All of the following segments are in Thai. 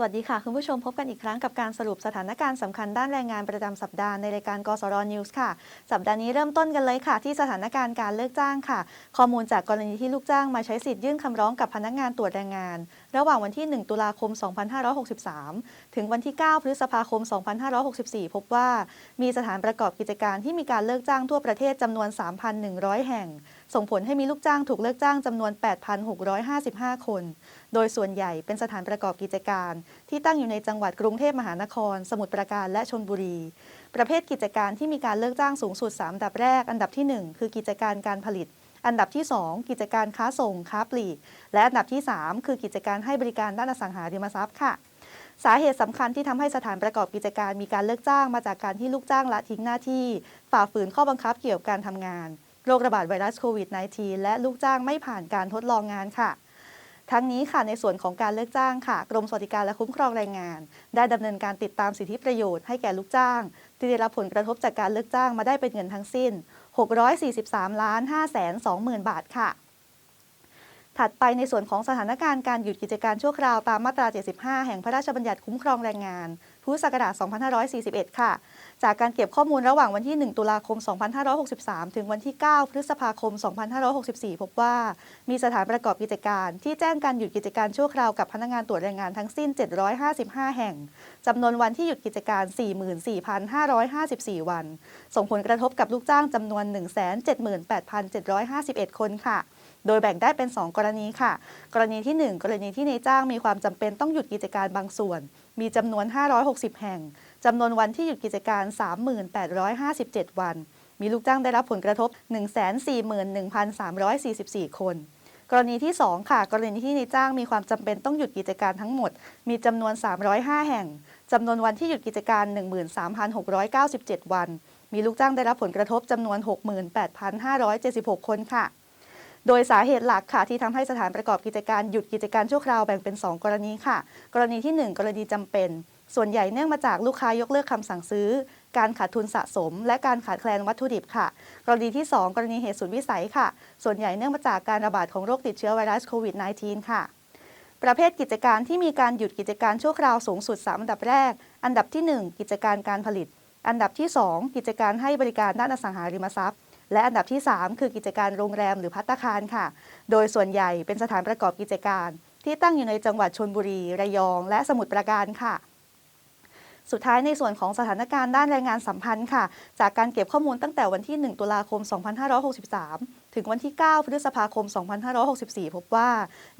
สวัสดีค่ะ คุณผู้ชมพบกันอีกครั้งกับการสรุปสถานการณ์สำคัญด้านแรงงานประจำสัปดาห์ในรายการกสรนิวส์ค่ะ สัปดาห์นี้เริ่มต้นกันเลยค่ะ ที่สถานการณ์การเลิกจ้างค่ะ ข้อมูลจากกรณีที่ลูกจ้างมาใช้สิทธิ์ยื่นคำร้องกับพนักงานตรวจแรงงานระหว่างวันที่ 1 ตุลาคม 2563 ถึงวันที่ 9 พฤษภาคม 2564 พบว่ามีสถานประกอบกิจการที่มีการเลิกจ้างทั่วประเทศจำนวน 3,100 แห่ง ส่งผลให้มีลูกจ้างถูกเลิกจ้างจำนวน 8,655 คน โดยส่วนใหญ่เป็นสถานประกอบกิจการ ที่ตั้งอยู่ในจังหวัดกรุงเทพมหานคร สมุทรปราการและชนบุรี ประเภทกิจการที่มีการเลิกจ้างสูงสุด 3 อันดับแรก อันดับที่ 1 คือกิจการการผลิต อันดับที่ 2 กิจการค้าส่งค้าปลีก และอันดับที่ 3 คือกิจการให้บริการด้านอสังหาริมทรัพย์ค่ะสาเหตุสำคัญที่ทำให้สถานประกอบกิจการมีการเลิกจ้างมาจากการที่ลูกจ้างละทิ้งหน้าที่ ฝ่าฝืนข้อบังคับเกี่ยวกับการทำงาน โรคระบาดไวรัสโควิด -19 และลูกจ้างไม่ผ่านการทดลองงานค่ะ ทั้งนี้ค่ะในส่วนของการเลิกจ้างค่ะ กรมสวัสดิการและคุ้มครองแรงงาน ได้ดำเนินการติดตามสิทธิประโยชน์ให้แก่ลูกจ้าง ที่ได้รับผลกระทบจากการเลิกจ้างมาได้เป็นเงินทั้งสิ้น 643ล้าน5แสน20,000 บาทค่ะถัดไปในส่วนของสถานการณ์การหยุดกิจการชั่วคราวตามมาตรา 75 แห่งพระราชบัญญัติคุ้มครองแรงงาน พุทธศักราช 2541 ค่ะ จากการเก็บข้อมูลระหว่างวันที่ 1 ตุลาคม 2563 ถึงวันที่ 9 พฤษภาคม 2564 พบว่า มีสถานประกอบกิจการที่แจ้งการหยุดกิจการชั่วคราวกับพนักงานตรวจแรงงานทั้งสิ้น 755 แห่ง จำนวนวันที่หยุดกิจการ 44,554 วัน ส่งผลกระทบกับลูกจ้างจำนวน 178,751 คนค่ะ โดยแบ่งได้เป็น 2 กรณีค่ะ กรณีที่ 1 กรณีที่ในายจ้างมีความจำเป็นต้องหยุดกิจการบางส่วน มีจำนวน 560 แห่งจำนวนวันที่หยุดกิจการ 3857 วัน มีลูกจ้างได้รับผลกระทบ 141,344 คนกรณีที่ 2 ค่ะ กรณีที่ในายจ้างมีความจำเป็นต้องหยุดกิจการทั้งหมด มีจำนวน 305 แห่งจำนวนวันที่หยุดกิจการ 13,697 วัน มีลูกจ้างได้รับผลกระทบจำนวน 68,576 คนค่ะ โดยสาเหตุหลักค่ะที่ทำให้สถานประกอบกิจการหยุดกิจการชั่วคราวแบ่งเป็น 2 กรณีค่ะ กรณีที่ 1 กรณีจำเป็น ส่วนใหญ่เนื่องมาจากลูกค้ายกเลิกคำสั่งซื้อ การขาดทุนสะสม และการขาดแคลนวัตถุดิบค่ะ กรณีที่ 2 กรณีเหตุสุดวิสัยค่ะ ส่วนใหญ่เนื่องมาจากการระบาดของโรคติดเชื้อไวรัสโควิด -19 ค่ะประเภทกิจการที่มีการหยุดกิจการชั่วคราวสูงสุด 3 อันดับแรก อันดับที่ 1 กิจการการผลิต อันดับที่ 2 กิจการให้บริการด้านอสังหาริมทรัพย์ และอันดับที่ 3 คือกิจการโรงแรมหรือพัตตาคารค่ะ โดยส่วนใหญ่เป็นสถานประกอบกิจการ ที่ตั้งอยู่ในจังหวัดชนบุรี ระยอง และสมุทรปราการค่ะสุดท้ายในส่วนของสถานการณ์ด้านแรงงานสัมพันธ์ค่ะ จากการเก็บข้อมูลตั้งแต่วันที่ 1 ตุลาคม 2563 ถึงวันที่ 9 พฤษภาคม 2564 พบว่า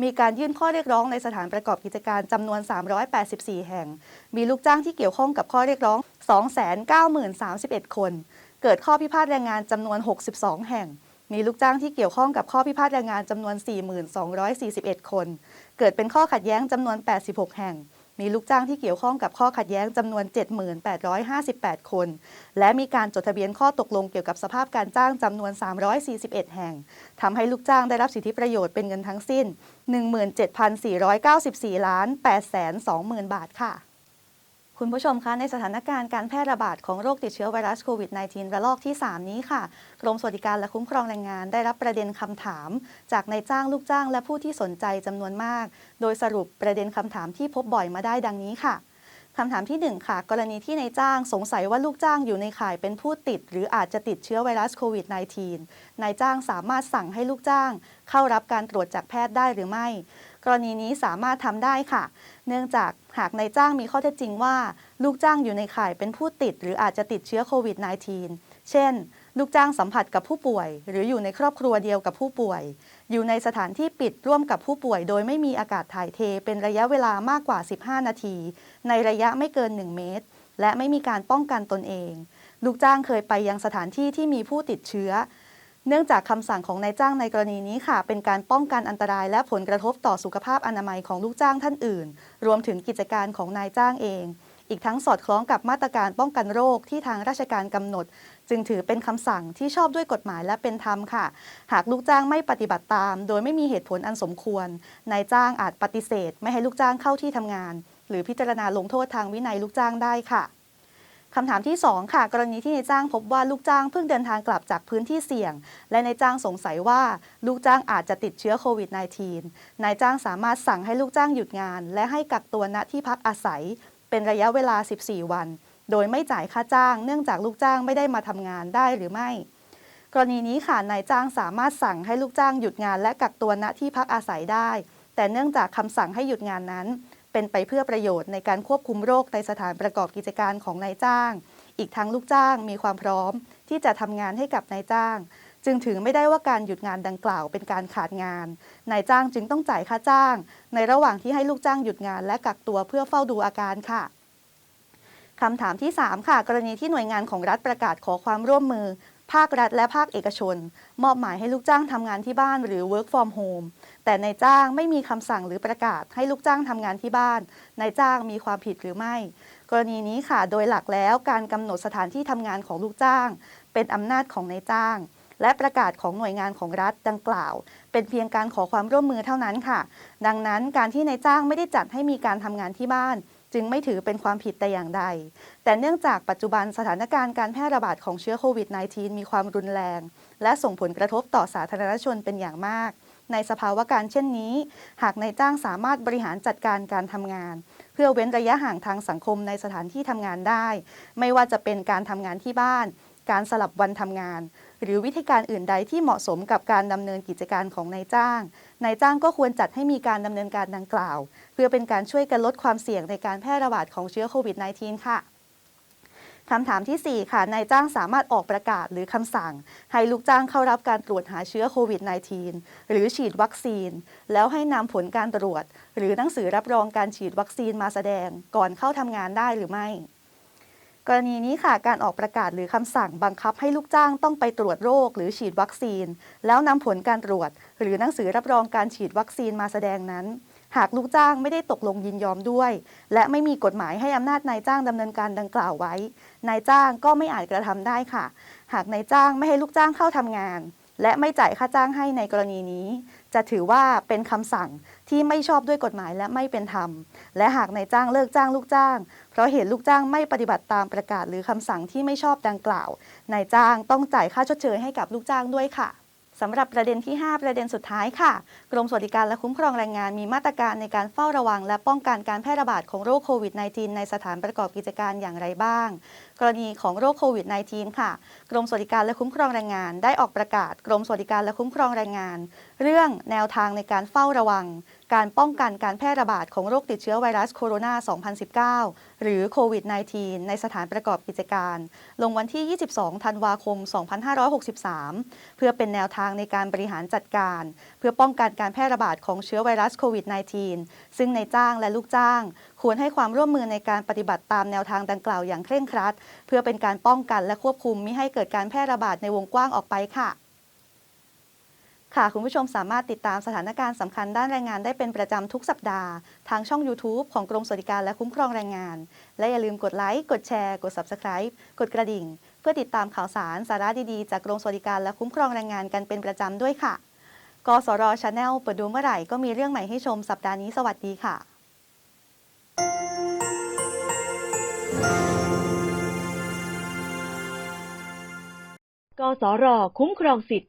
มีการยื่นข้อเรียกร้องในสถานประกอบกิจการจำนวน 384 แห่ง มีลูกจ้างที่เกี่ยวข้องกับข้อเรียกร้อง 2,9031 คน เกิดข้อพิพาทแรงงานจำนวน 62 แห่ง มีลูกจ้างที่เกี่ยวข้องกับข้อพิพาทแรงงานจำนวน 4,241 คน เกิดเป็นข้อขัดแย้งจำนวน 86 แห่ง มีลูกจ้างที่เกี่ยวข้องกับข้อขัดแย้งจำนวน 7,858 คน และมีการจดทะเบียนข้อตกลงเกี่ยวกับสภาพการจ้างจำนวน 341 แห่งทำให้ลูกจ้างได้รับสิทธิประโยชน์เป็นเงินทั้งสิ้น 17,494ล้าน820,000 บาทค่ะ คุณผู้ชมคะในสถานการณ์การแพร่ระบาดของโรคติดเชื้อไวรัสโควิด -19 ระลอกที่ 3 นี้ค่ะ กรมสวัสดิการและคุ้มครองแรงงานได้รับประเด็นคำถาม จากนายจ้างลูกจ้างและผู้ที่สนใจจำนวนมาก โดยสรุปประเด็นคำถามที่พบบ่อยมาได้ดังนี้ค่ะคำถามที่ 1 ค่ะ กรณีที่นายจ้างสงสัยว่าลูกจ้างอยู่ในข่ายเป็นผู้ติด หรืออาจจะติดเชื้อไวรัสโควิด -19 นายจ้างสามารถสั่งให้ลูกจ้าง เข้ารับการตรวจจากแพทย์ได้หรือไม่ กรณีนี้สามารถทำได้ค่ะ เนื่องจากหากนายจ้างมีข้อเท็จจริงว่า ลูกจ้างอยู่ในข่ายเป็นผู้ติด หรืออาจจะติดเชื้อโควิด -19 เช่น ลูกจ้างสัมผัสกับผู้ป่วย หรืออยู่ในครอบครัวเดียวกับผู้ป่วย อยู่ในสถานที่ปิดร่วมกับผู้ป่วย โดยไม่มีอากาศถ่ายเทเป็นระยะเวลามากกว่า 15 นาที ในระยะไม่เกิน 1 เมตร และไม่มีการป้องกันตนเอง ลูกจ้างเคยไปยังสถานที่ที่มีผู้ติดเชื้อ เนื่องจากคำสั่งของนายจ้างในกรณีนี้ค่ะ เป็นการป้องกันอันตรายและผลกระทบต่อสุขภาพอนามัยของลูกจ้างท่านอื่น รวมถึงกิจการของนายจ้างเอง อีกทั้งสอดคล้องกับมาตรการป้องกันโรคที่ทางราชการกำหนด จึงถือเป็นคำสั่งที่ชอบด้วยกฎหมายและเป็นธรรมค่ะ หากลูกจ้างไม่ปฏิบัติตาม โดยไม่มีเหตุผลอันสมควร นายจ้างอาจปฏิเสธ ไม่ให้ลูกจ้างเข้าที่ทำงาน หรือพิจารณาลงโทษทางวินัยลูกจ้างได้ค่ะ คำถามที่ 2 ค่ะ กรณีที่นายจ้างพบว่าลูกจ้างเพิ่งเดินทางกลับจากพื้นที่เสี่ยง และนายจ้างสงสัยว่าลูกจ้างอาจจะติดเชื้อโควิด -19 นายจ้างสามารถสั่งให้ลูกจ้างหยุดงาน และให้กักตัวณที่พักอาศัย เป็นระยะเวลา 14 วัน โดยไม่จ่ายค่าจ้าง เนื่องจากลูกจ้างไม่ได้มาทำงานได้หรือไม่ กรณีนี้ค่ะนายจ้างสามารถสั่งให้ลูกจ้างหยุดงาน และกักตัวณที่พักอาศัยได้ แต่เนื่องจากคำสั่งให้หยุดงานนั้น เป็นไปเพื่อประโยชน์ในการควบคุมโรคในสถานประกอบกิจการของนายจ้าง อีกทั้งลูกจ้างมีความพร้อม ที่จะทำงานให้กับนายจ้าง จึงถือไม่ได้ว่าการหยุดงานดังกล่าวเป็นการขาดงาน นายจ้างจึงต้องจ่ายค่าจ้าง ในระหว่างที่ให้ลูกจ้างหยุดงานและกักตัวเพื่อเฝ้าดูอาการค่ะคำถามที่ 3 ค่ะ กรณีที่หน่วยงานของรัฐประกาศขอความร่วมมือ ภาครัฐและภาคเอกชน มอบหมายให้ลูกจ้างทำงานที่บ้านหรือ work from home แต่นายจ้างไม่มีคำสั่งหรือประกาศให้ลูกจ้างทำงานที่บ้านนายจ้างมีความผิดหรือไม่ กรณีนี้ค่ะ โดยหลักแล้วการกำหนดสถานที่ทำงานของลูกจ้าง เป็นอำนาจของนายจ้าง และประกาศของหน่วยงานของรัฐดังกล่าว เป็นเพียงการขอความร่วมมือเท่านั้นค่ะ ดังนั้นการที่นายจ้างไม่ได้จัดให้มีการทำงานที่บ้าน จึงไม่ถือเป็นความผิดแต่อย่างใด แต่เนื่องจากปัจจุบันสถานการณ์การแพร่ระบาดของเชื้อโควิด -19 มีความรุนแรง และส่งผลกระทบต่อสาธารณชนเป็นอย่างมาก ในสภาวะการเช่นนี้ หากนายจ้างสามารถบริหารจัดการการทำงาน เพื่อเว้นระยะห่างทางสังคมในสถานที่ทำงานได้ ไม่ว่าจะเป็นการทำงานที่บ้าน การสลับวันทำงาน หรือวิธีการอื่นใดที่เหมาะสมกับการดำเนินกิจการของนายจ้าง นายจ้างก็ควรจัดให้มีการดำเนินการดังกล่าว เพื่อเป็นการช่วยกันลดความเสี่ยงในการแพร่ระบาดของเชื้อโควิด -19 ค่ะคำถามทีสี่ 4 ค่ะ นายจ้างสามารถออกประกาศหรือคำสั่ง ให้ลูกจ้างเข้ารับการตรวจหาเชื้อโควิด -19 หรือฉีดวัคซีน แล้วให้นำผลการตรวจ หรือหนังสือรับรองการฉีดวัคซีนมาแสดง ก่อนเข้าทำงานได้หรือไม่ กรณีนี้ค่ะการออกประกาศหรือคำสั่งบังคับให้ลูกจ้างต้องไปตรวจโรคหรือฉีดวัคซีน แล้วนำผลการตรวจ หรือหนังสือรับรองการฉีดวัคซีนมาแสดงนั้น หากลูกจ้างไม่ได้ตกลงยินยอมด้วย และไม่มีกฎหมายให้อำนาจนายจ้างดำเนินการดังกล่าวไว้ นายจ้างก็ไม่อาจกระทำได้ค่ะ หากนายจ้างไม่ให้ลูกจ้างเข้าทำงาน และไม่จ่ายค่าจ้างให้ในกรณีนี้ จะถือว่าเป็นคำสั่ง ที่ไม่ชอบด้วยกฎหมายและไม่เป็นธรรม และหากนายจ้างเลิกจ้างลูกจ้าง เพราะเหตุลูกจ้างไม่ปฏิบัติตามประกาศหรือคำสั่งที่ไม่ชอบดังกล่าวนายจ้างต้องจ่ายค่าชดเชยให้กับลูกจ้างด้วยค่ะสำหรับประเด็นที่ 5 ประเด็นสุดท้ายค่ะ กรมสวัสดิการและคุ้มครองแรงงานมีมาตรการในการเฝ้าระวัง และป้องกันการแพร่ระบาดของโรคโควิด -19 ในสถานประกอบกิจการอย่างไรบ้าง กรณีของโรคโควิด -19 ค่ะ กรมสวัสดิการและคุ้มครองแรงงาน ได้ออกประกาศ กรมสวัสดิการและคุ้มครองแรงงาน เรื่องแนวทางในการเฝ้าระวัง การป้องกันการแพร่ระบาดของโรคติดเชื้อไวรัสโคโรนา 2019 หรือโควิด -19 ในสถานประกอบกิจการ ลงวันที่ 22 ธันวาคม 2563 เพื่อเป็นแนวทางในการบริหารจัดการ เพื่อป้องกันการแพร่ระบาดของเชื้อไวรัสโควิด -19 ซึ่งในจ้างและลูกจ้าง ควรให้ความร่วมมือในการปฏิบัติตามแนวทางดังกล่าวอย่างเคร่งครัด เพื่อเป็นการป้องกันและควบคุมม่ให้เกิดการแพร่ระบาดในวงกว้างออกไปค่ะ ค่ะ คุณผู้ชมสามารถติดตามสถานการณ์สำคัญด้านแรงงานได้เป็นประจำทุกสัปดาห์ ทางช่อง YouTube ของกรมสวัสดิการและคุ้มครองแรงงาน และอย่าลืมกดไลค์ กดแชร์ กด Subscribe กดกระดิ่ง เพื่อติดตามข่าวสารสาระดีๆ จากกรมสวัสดิการและคุ้มครองแรงงานกันเป็นประจำด้วยค่ะกสรชาแนลเปิดดูเมื่อไหร่ก็มีเรื่องใหม่ให้ชมสัปดาห์นี้สวัสดีค่ะกสรคุ้มครองสิทธิ